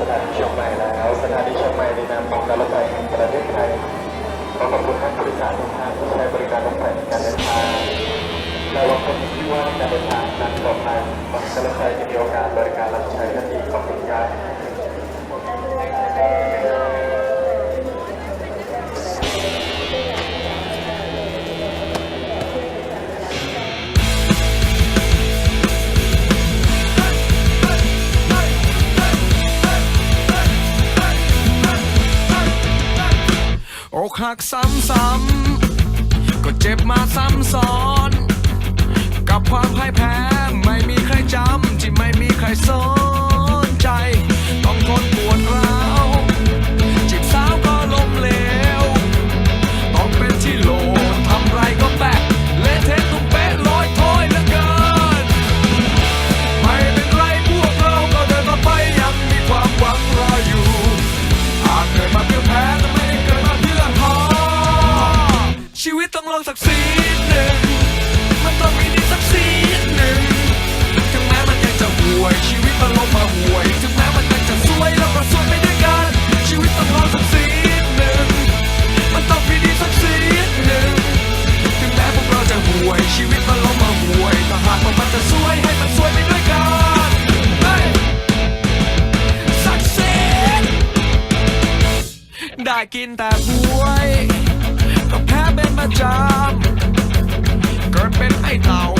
สถานีเชียงใหม่แล้วสถานีเชียงใหม่ในนามของการรถไฟแห่งประเทศไทยขอขอบคุณท่านผู้โดยสารทุกท่านที่ใช้บริการรถไฟในการเดินทางและหวังว่าที่ว่าการเดินทางนั้นปลอดภัยรรถไฟจะมีโอกาสบริการรับใช้ท่าน หักซ้ำๆก็เจ็บมาซ้ำซ้อน กับความพ่ายแพ้ไม่มีใครจำที่ไม่มี ต้องสักสีหนึ่ง มันต้องมีดีสักสีหนึ่ง ถึงแม้มันยังจะห่วย ชีวิตมันลงมาห่วย ถึงแม้มันยังจะสวยเราก็สวยไปด้วยกัน ชีวิตต้องลองสักสีหนึ่ง มันต้องมีดีสักสีหนึ่ง ถึงแม้พวกเราจะห่วย ชีวิตมันลงมาห่วยถ้าหากว่ามันจะสวยให้มันสวยไปด้วยกันเฮ้ย success ได้กินแต่หั ก็แค่เป็นประจำเกิดเป็นไอ้เต่า